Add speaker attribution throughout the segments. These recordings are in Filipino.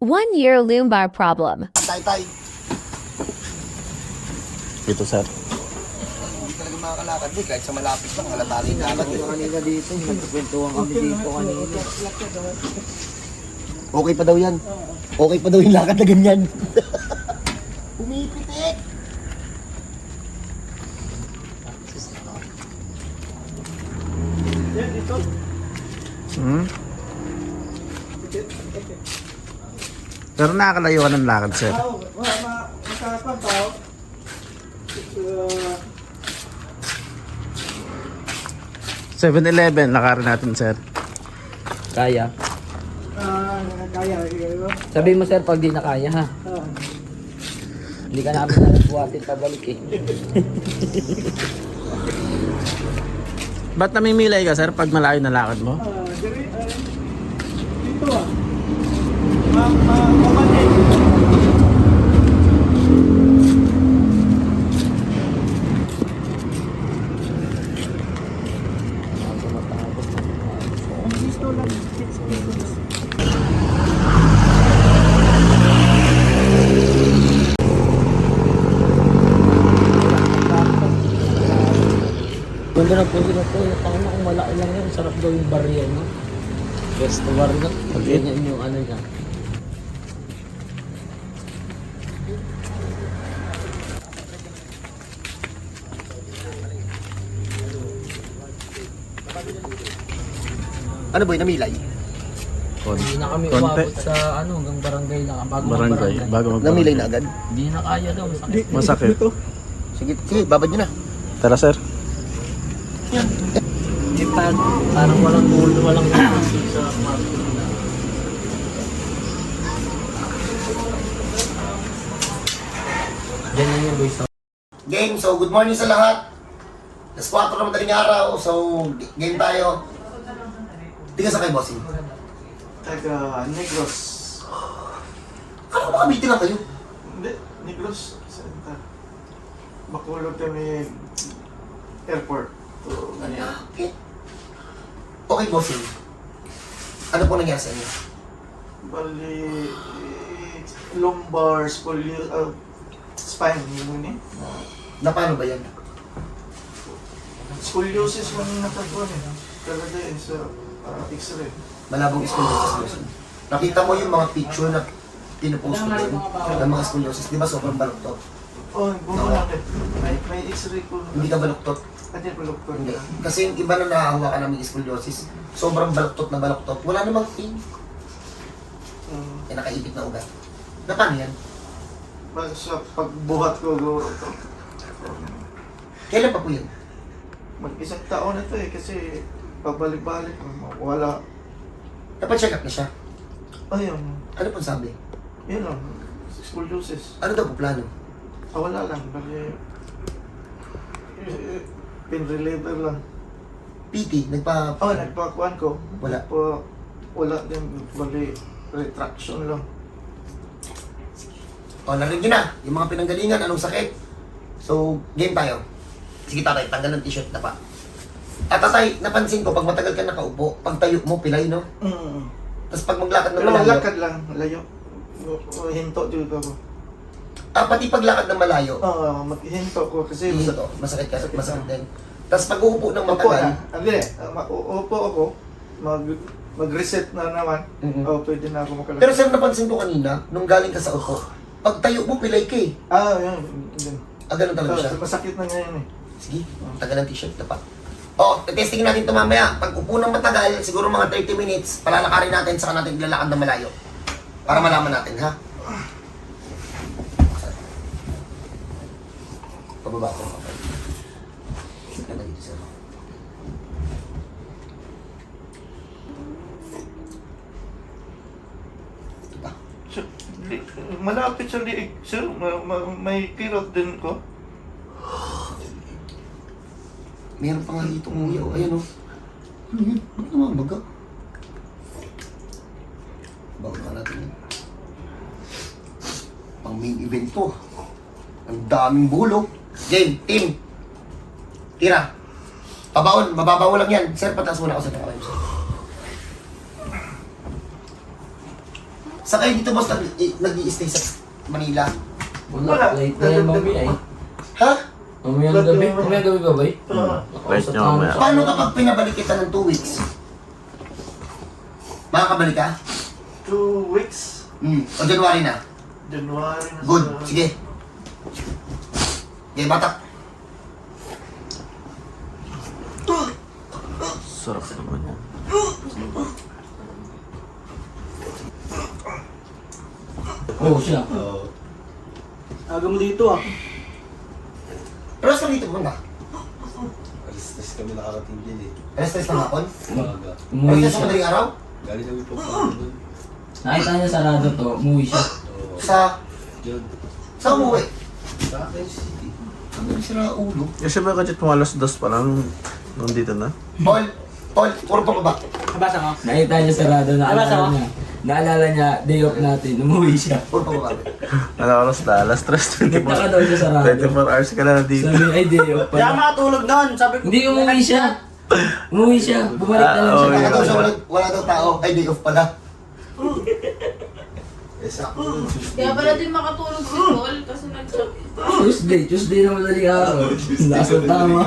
Speaker 1: One year lumbar problem.
Speaker 2: Tay, tay.
Speaker 3: Ito sir.
Speaker 2: Hindi talaga makakalakad eh. Kahit sa malapit lang, halata rin lakad eh.
Speaker 4: kanina dito, nagkwentuhan kami dito kanina.
Speaker 2: Okay pa daw yan. Okay pa daw yung lakad na ganyan. Pumipitik!
Speaker 3: Hmm? Pero nakakalayo ka ng lakad sir. Seven Eleven, lakarin natin sir.
Speaker 4: Kaya. Sabihin mo sir pag di na kaya ha. Hindi ka namin nalagbuhatin pabalik eh.
Speaker 3: Ba't namimilay ka sir pag malayo na lakad mo?
Speaker 4: Ganda na po sila po. Tama kung malaki lang yan. Sarap daw yung barya no. Best bar na. Pag ganyan yung ano niya.
Speaker 2: Ano boy, namilay?
Speaker 4: Hindi na kami
Speaker 3: Konti.
Speaker 4: umabot sa ano hanggang barangay lang. Bago
Speaker 3: Barangay,
Speaker 4: barangay.
Speaker 3: bago mag
Speaker 2: Namilay na agad?
Speaker 4: Hindi na kaya daw. Sakit.
Speaker 3: Masakit.
Speaker 2: Sige, sige, babad nyo na.
Speaker 3: Tara sir.
Speaker 4: Eh, pa- parang walang ulo, walang ulo sa market na. Ganyan yung boys.
Speaker 2: Game, so good morning sa lahat. Alas 4 na madaling araw, so game tayo. Tiga sa kay bossing.
Speaker 5: Taga Negros.
Speaker 2: Kala ko meeting lang kayo.
Speaker 5: Hindi, Negros. Santa. Bacolod kami airport. To, ano yan.
Speaker 2: Okay. Bossing. Ano po nangyari sa inyo?
Speaker 5: Bali, lumbar, scolio, uh, spine, yun eh.
Speaker 2: Na paano ba yan?
Speaker 5: Scoliosis man yung nakagawa eh. Talaga eh, sa uh, x-ray.
Speaker 2: Malabong scoliosis bossing. Nakita mo yung mga picture na pinupost ko din ng mga scoliosis. Di ba sobrang baluktot?
Speaker 5: Oh, bumulak eh. May, may x-ray ko.
Speaker 2: Hindi ka baluktot?
Speaker 5: Hindi, bulok ko.
Speaker 2: Hindi. Kasi yung iba na nahahawakan namin scoliosis, sobrang baluktot na baluktot. Wala namang pain.
Speaker 5: Um,
Speaker 2: Eh, nakaipit na ugat. Na paano yan?
Speaker 5: pag, sa pagbuhat ko, go,
Speaker 2: Kailan pa po yan?
Speaker 5: mag isang taon na to eh, kasi pabalik-balik, wala.
Speaker 2: Dapat check up na siya.
Speaker 5: Ayun,
Speaker 2: Ano pong sabi?
Speaker 5: yun lang, scoliosis.
Speaker 2: Ano daw po plano?
Speaker 5: Ah, wala lang, bali, eh, pin reliever lang.
Speaker 2: PT, nagpa...
Speaker 5: Oh, nagpakuan ko.
Speaker 2: Wala.
Speaker 5: Pa, wala din, bali, retraction lang.
Speaker 2: O, narinig nyo na. Yung mga pinanggalingan, anong sakit. So, game tayo. Sige tatay, tanggal ng t-shirt na pa. At tatay, napansin ko, pag matagal ka nakaupo, pag tayo mo, pilay, no?
Speaker 5: Mm.
Speaker 2: Tapos pag maglakad
Speaker 5: Pero
Speaker 2: malayo,
Speaker 5: lakad lang, layo. Hinto dito ako.
Speaker 2: ah, pati paglakad ng malayo,
Speaker 5: Oo, maghinto ko kasi
Speaker 2: Hindi to, masakit ka, masakit din. Tapos pag uupo ng
Speaker 5: Upo
Speaker 2: matagal,
Speaker 5: na. Hindi, uh, ma- u- upo ako, mag, mag-reset na naman.
Speaker 2: Mhm.
Speaker 5: Oh, pwede na ako makalakad.
Speaker 2: pero sir, napansin ko kanina, nung galing ka sa upo, pag tayo mo, pilay ka eh.
Speaker 5: ah, yun. yun.
Speaker 2: Ah, ganun talaga siya.
Speaker 5: Oh, masakit na ngayon eh.
Speaker 2: Sige, tagal ng t-shirt na pa. O, testing natin ito mamaya. Pag upo ng matagal, siguro mga 30 minutes, palalakarin natin, saka natin ilalakad ng malayo. Para malaman natin, ha? Pababa ko.
Speaker 5: Malapit sa liig, sir. Ma- ma- may kirot din ko.
Speaker 2: Meron pa nga dito umuya. oh. Ayan, oh. Ano yun? Ba't namamaga? Bakit ka natin yun? Pang main event to. Ang daming bulo. Game, team. Tira. Pabaon, mababaw lang yan. Sir, pataas muna ako sa tayo, sir. Sa kayo dito boss nag-i-stay sa Manila?
Speaker 4: Wala, late na yan mamaya eh.
Speaker 2: Ha?
Speaker 4: Mamayang gabi, mamayang gabi ba ba?
Speaker 3: Wait nyo mamaya.
Speaker 2: Paano kapag pinabalik kita ng 2 weeks? Makakabalik ka?
Speaker 5: Two weeks.
Speaker 2: Hmm. O January na?
Speaker 5: January na
Speaker 2: Good.
Speaker 5: sa-
Speaker 2: Sige. Okay, batak.
Speaker 3: Sarap naman yan.
Speaker 4: Oo siya.
Speaker 6: Aga mo dito ah.
Speaker 2: Pero saan dito pumunta?
Speaker 7: Alas-tas kami nakarating din eh.
Speaker 2: Alas 3 ng hapon?
Speaker 7: Umaga.
Speaker 4: Umuwi
Speaker 2: Alas 3 sa
Speaker 4: siya.
Speaker 2: madaling araw?
Speaker 7: Galing kami pa pa doon.
Speaker 4: Nakita niya sarado to, umuwi siya.
Speaker 7: Oo.
Speaker 2: Sa...
Speaker 7: Diyan.
Speaker 2: Sa umuwi?
Speaker 7: Sa akin city.
Speaker 2: Ang sira ulo.
Speaker 3: Yung sabi ko dito alas dos pa lang nung dito na.
Speaker 2: Paul, Paul, puro pa baba.
Speaker 6: Nabasa mo?
Speaker 4: Nakita niya sarado,
Speaker 6: Nabasa
Speaker 4: naalala
Speaker 6: mo?
Speaker 4: niya. Naalala niya, day off natin, umuwi siya.
Speaker 3: Ano oras na? Alas 3,
Speaker 4: Nagtaka
Speaker 3: 24.
Speaker 4: daw siya sarado.
Speaker 3: 24 hours ka na nandito.
Speaker 4: Sabi niya, ay day off
Speaker 6: Kaya
Speaker 4: pala.
Speaker 6: makatulog doon. Sabi ko,
Speaker 4: Hindi umuwi siya. Umuwi siya, bumalik na lang
Speaker 3: Ah,
Speaker 4: siya.
Speaker 3: oh,
Speaker 2: Wala
Speaker 3: yeah.
Speaker 2: daw siya, wala, wala daw tao. Ay, day off pala.
Speaker 7: Eh sakto nun.
Speaker 8: Kaya pala din makatulog si Paul kasi nag-shop.
Speaker 4: Tuesday, Tuesday na madaling araw. Nasa tama.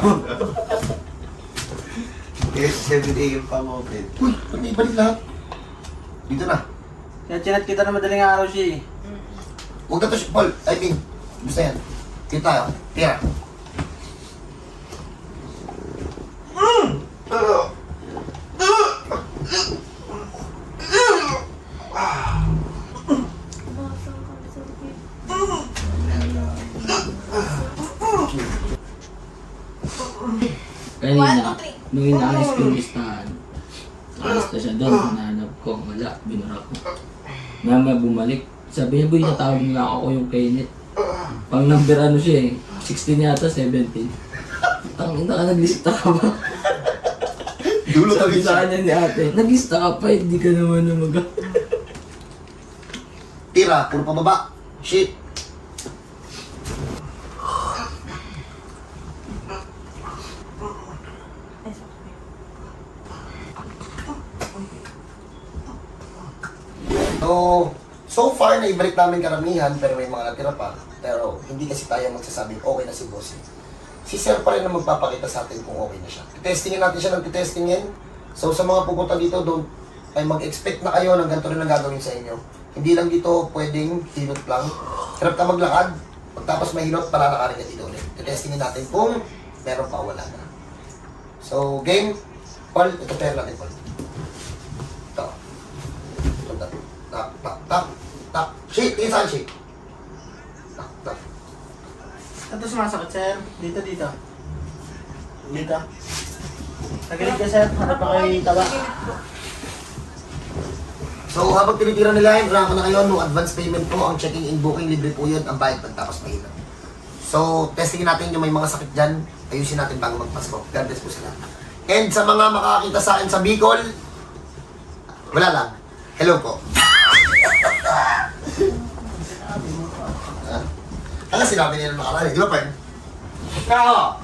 Speaker 7: Eh, 7 a.m. pa mo.
Speaker 2: Uy, ibalik lahat? Dito na.
Speaker 6: kaya chinat kita na madaling araw siya eh.
Speaker 2: Huwag na to si Paul. I mean, gusto yan. Dito tayo. Tira.
Speaker 4: Kanina, nung inaalis ko yung listahan, alis na siya doon, hinahanap ko, wala, binura ko. Mama bumalik, sabi niya, boy, natawag nila ako yung kainit. Pang number ano siya eh, 16 yata, 17. Ang ina ka, naglista ka ba?
Speaker 2: Dulo
Speaker 4: Sabi sa kanya ni ate, naglista ka pa, hindi ka naman namaga.
Speaker 2: Tira. Puro pa baba. Shit. So, so far na ibalik namin karamihan pero may mga natira pa. Pero hindi kasi tayo magsasabing okay na si boss. Si sir pa rin ang magpapakita sa atin kung okay na siya. Testingin natin siya ng testingin. So sa mga pupunta dito, don't ay mag-expect na kayo ng ganito rin ang gagawin sa inyo. Hindi lang dito pwedeng hilot lang. Hirap ka maglakad. Pagtapos mahilot, palalakarin ka dito ulit. Testingin natin kung meron pa wala na. So, game. Paul, ito pair natin, Paul. Shake, tingin saan shake? Tap, tap.
Speaker 6: Ito sumasakit sir. Dito, dito. Dito. Nagalit ka sir. Harap pa kay taba.
Speaker 2: So, habang tinitira nila yun, rank na kayo, no advance payment po, ang checking in booking, libre po yun, ang bayad pagtapos mahina. So, testingin natin yung may mga sakit dyan, ayusin natin bago magpasko. God bless po sila. And sa mga makakita sa akin sa Bicol, wala lang. Hello po. Ano sinabi nila nakaraan, eh, di ba, Pern? Kao!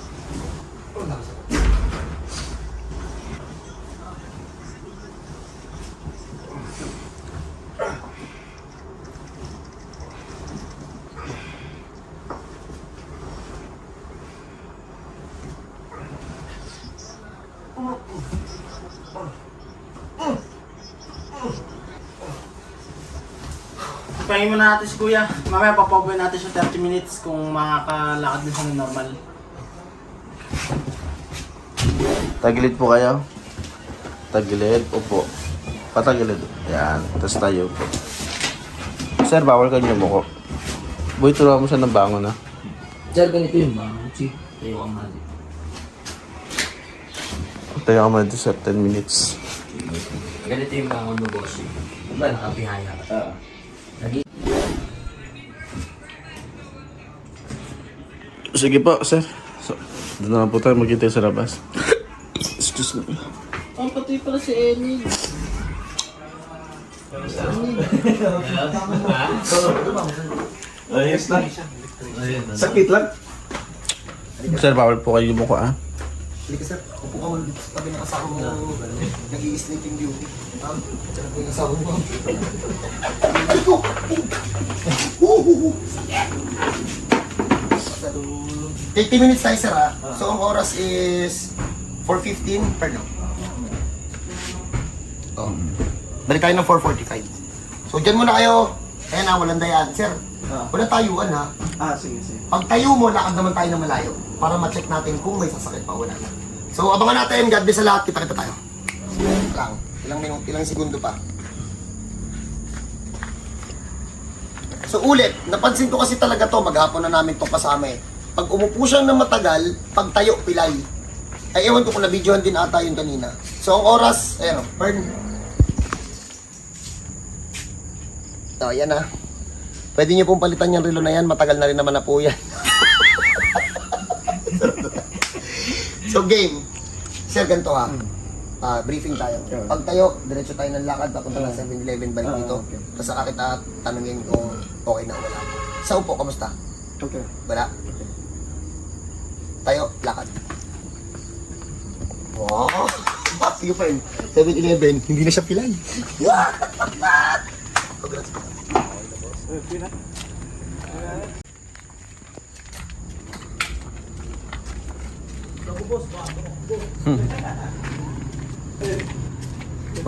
Speaker 6: Pahingin muna natin si kuya. Mamaya papabuhay natin siya 30 minutes kung makakalakad din siya ng normal.
Speaker 3: Tagilid po kayo. Tagilid. Upo. Patagilid. Yan. Tapos tayo po. Sir, bawal kayo mo ko. Boy, turuan mo siya ng bangon na.
Speaker 4: Sir, ganito yung ba? Si, tayo kang mali.
Speaker 3: Tayo ka muna dito sir, 10 minutes.
Speaker 4: Ganito yung bangon mo, boss. Diba, nakapihaya ka? Oo.
Speaker 3: Sige po, sir. So, doon na lang po tayo magkita sa labas. Excuse me.
Speaker 6: Oh, pati pala si Enid.
Speaker 3: Ayos na. Sakit lang. Sir, bawal po kayo yumuko ah.
Speaker 2: Halika sir, upo ka muna dito sa tabi ng asawa mo. Nag-i-sleeping beauty. Ha? Sarap yung asawa mo. Ito! Oh! Oh! 80 minutes tayo, sir, ha? So, ang oras is 4.15 per no. Oh. Balik tayo ng 4.45. So, dyan muna kayo. Ayan na, walang dayaan. Sir, wala tayuan, ha?
Speaker 6: Ah, sige, sige.
Speaker 2: Pag tayo mo, lakad naman tayo ng malayo para ma-check natin kung may sasakit pa wala na. So, abangan natin. God bless sa lahat. Kita-kita tayo. Wait lang. Ilang minuto, ilang segundo pa. So, ulit. Napansin ko kasi talaga to. Maghapon na namin to kasama eh. Pag umupo siyang ng matagal, pag tayo, pilay. Ay, ewan ko kung na-videohan din ata yun kanina. So, ang oras, ayun, burn. Oh, yan na. Pwede niyo pong palitan yung relo na yan. Matagal na rin naman na po yan. so, game. Sir, ganito ha. Ah, briefing tayo. Pag tayo, diretso tayo ng lakad, papunta ng 7-Eleven, balik dito. Tapos saka kita tanungin kung okay na wala. Sa upo, kamusta?
Speaker 6: Okay.
Speaker 2: Wala? Tayo, lakad. Wow! Sige pa yun. 7-Eleven, hindi na siya pilay. Congrats.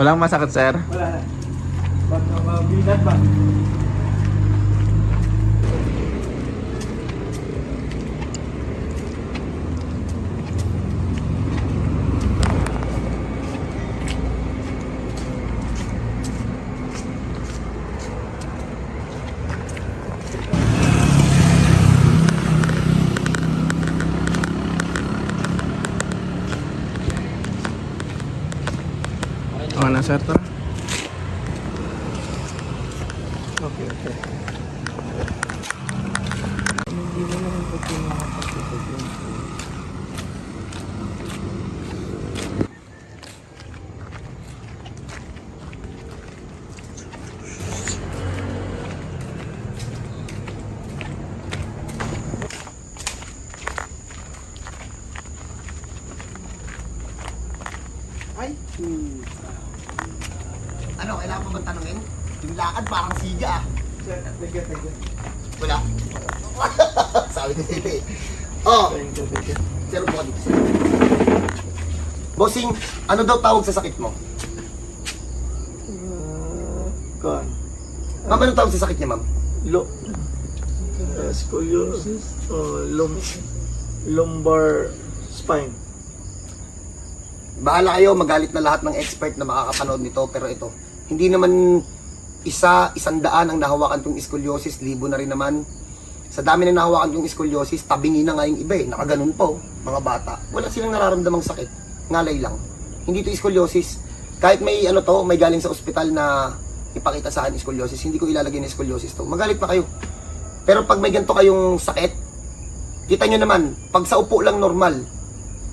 Speaker 3: Walang masakit, sir.
Speaker 6: Wala na. Ba't mabigat ba?
Speaker 3: Oo na, sir. Tara.
Speaker 6: Okay, okay.
Speaker 2: Ay. Ano, kailangan pa ba tanungin? Yung lakad parang siga ah.
Speaker 6: Sir.
Speaker 2: Wala. Sabi sila eh. Oh,
Speaker 6: Thank you, thank you.
Speaker 2: zero po ka dito. sir. Bossing, ano daw tawag sa sakit mo?
Speaker 6: Kon.
Speaker 2: Ma'am, ano tawag sa sakit niya, ma'am?
Speaker 6: Lo. Uh, scoliosis. Oh, lum lumbar spine.
Speaker 2: Bahala kayo, magalit na lahat ng expert na makakapanood nito, pero ito, hindi naman isa, isang daan ang nahawakan tong scoliosis, libo na rin naman. Sa dami na nahawakan tong scoliosis, tabingi na nga yung iba eh, nakaganon po, mga bata. Wala silang nararamdamang sakit, ngalay lang. Hindi to scoliosis. Kahit may ano to, may galing sa ospital na ipakita sa akin scoliosis, hindi ko ilalagay na scoliosis to. Magalit na kayo. Pero pag may ganito kayong sakit, kita nyo naman, pag sa upo lang normal,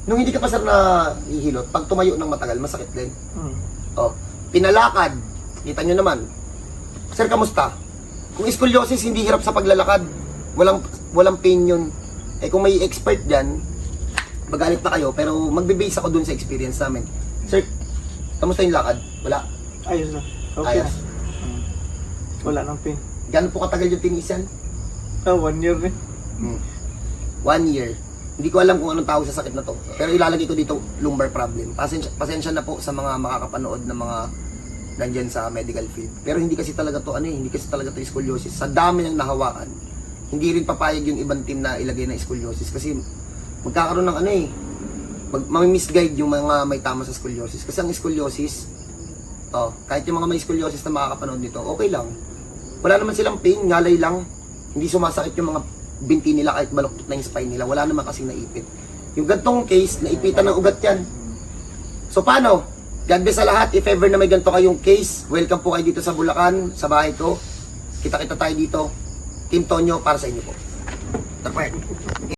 Speaker 2: nung hindi ka pa sir na ihilot, pag tumayo ng matagal, masakit din.
Speaker 6: Hmm.
Speaker 2: Oh, pinalakad, kita nyo naman. Sir, kamusta? Kung scoliosis, hindi hirap sa paglalakad. Walang, walang pain yun. Eh kung may expert dyan, magalit na kayo, pero magbe-base ako dun sa experience namin. Sir, kamusta yung lakad? Wala?
Speaker 6: Ayos na. Okay
Speaker 2: Ayos.
Speaker 6: na. Wala nang pain.
Speaker 2: Gano'n po katagal yung tinis yan?
Speaker 6: Ah, one year rin.
Speaker 2: Hmm. One year. Hindi ko alam kung anong tawag sa sakit na to. Pero ilalagay ko dito lumbar problem. Pasensya, pasensya na po sa mga makakapanood na mga nandyan sa medical field. Pero hindi kasi talaga to ano eh, hindi kasi talaga to scoliosis. Sa dami ng nahawakan, hindi rin papayag yung ibang team na ilagay na scoliosis kasi magkakaroon ng ano eh, mag, mamisguide yung mga may tama sa scoliosis. Kasi ang scoliosis, oh, kahit yung mga may scoliosis na makakapanood nito, okay lang. Wala naman silang pain, ngalay lang. Hindi sumasakit yung mga binti nila kahit baluktot na yung spine nila. Wala naman kasing naipit. Yung gantong case, naipitan ng ugat yan. So paano? God bless sa lahat. If ever na may ganito kayong case, welcome po kayo dito sa Bulacan, sa bahay ko. Kita-kita tayo dito. Team Tonyo para sa inyo po. Tapos.